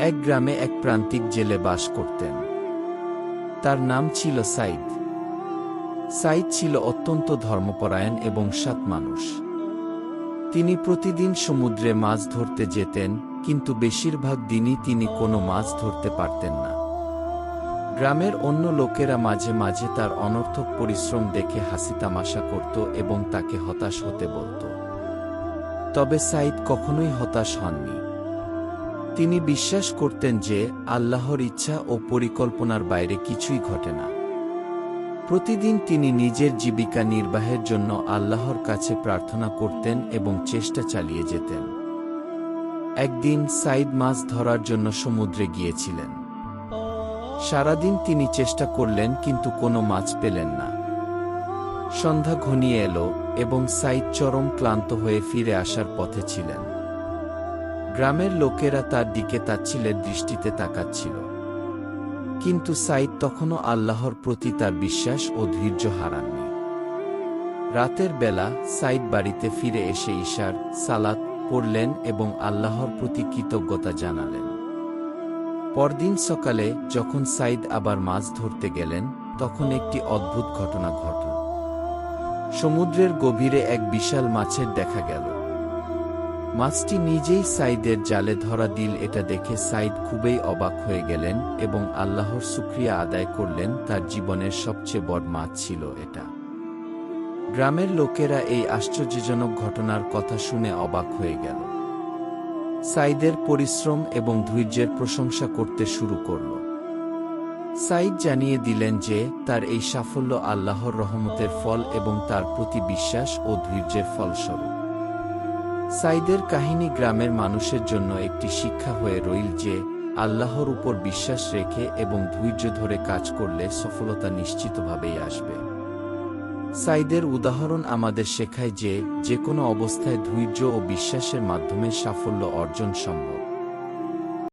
এক গ্রামে এক প্রান্তিক জেলে বাস করতেন। তার নাম ছিল সাইদ। সাইদ ছিল অত্যন্ত ধর্মপরায়ণ এবং সৎ মানুষ। তিনি প্রতিদিন সমুদ্রে মাছ ধরতে যেতেন, কিন্তু বেশিরভাগ দিনই তিনি কোনো মাছ ধরতে পারতেন না। গ্রামের অন্য লোকেরা মাঝে মাঝে তার অনর্থক পরিশ্রম দেখে হাসি তামাশা করত এবং তাকে হতাশ হতে বলত। তবে সাইদ কখনোই হতাশ হননি। তিনি বিশ্বাস করতেন যে আল্লাহর ইচ্ছা ও পরিকল্পনার বাইরে কিছুই ঘটে না। প্রতিদিন তিনি নিজের জীবিকা নির্বাহের জন্য আল্লাহর কাছে প্রার্থনা করতেন এবং চেষ্টা চালিয়ে যেতেন। একদিন সাইদ মাছ ধরার জন্য সমুদ্রে গিয়েছিলেন। সারাদিন তিনি চেষ্টা করলেন কিন্তু কোনো মাছ পেলেন না। সন্ধ্যা ঘনিয়ে এলো এবং সাইদ চরম ক্লান্ত হয়ে ফিরে আসার পথে ছিলেন। গ্রামের লোকেরা তার দিকে তাচ্ছিলের দৃষ্টিতে তাকাচ্ছিল। কিন্তু সাইদ তখনও আল্লাহর প্রতি তার বিশ্বাস ও ধৈর্য হারাননি। রাতের বেলা সাইদ বাড়িতে ফিরে এসে ঈশার সালাত পড়লেন এবং আল্লাহর প্রতি কৃতজ্ঞতা জানালেন। পরদিন সকালে যখন সাইদ আবার মাছ ধরতে গেলেন, তখন একটি অদ্ভুত ঘটনা ঘটল। সমুদ্রের গভীরে এক বিশাল মাছের দেখা গেল। মাছটি নিজেই সাইদের জালে ধরা দিল। এটা দেখে সাইদ খুবই অবাক হয়ে গেলেন এবং আল্লাহর সুক্রিয়া আদায় করলেন, তার জীবনের সবচেয়ে বড় মাছ ছিল এটা। গ্রামের লোকেরা এই আশ্চর্যজনক ঘটনার কথা শুনে অবাক হয়ে গেল। সাইদের পরিশ্রম এবং ধৈর্যের প্রশংসা করতে শুরু করল। সাইদ জানিয়ে দিলেন যে, তার এই সাফল্য আল্লাহর রহমতের ফল এবং তার প্রতি বিশ্বাস ও ধৈর্যের ফলস্বরূপ। সাইদের কাহিনী গ্রামের মানুষের জন্য একটি শিক্ষা হয়ে রইল যে, আল্লাহর উপর বিশ্বাস রেখে এবং ধৈর্য ধরে কাজ করলে সফলতা নিশ্চিতভাবেই আসবে। সাইদের উদাহরণ আমাদের শেখায় যে যে কোনো অবস্থায় ধৈর্য ও বিশ্বাসের মাধ্যমে সাফল্য অর্জন সম্ভব।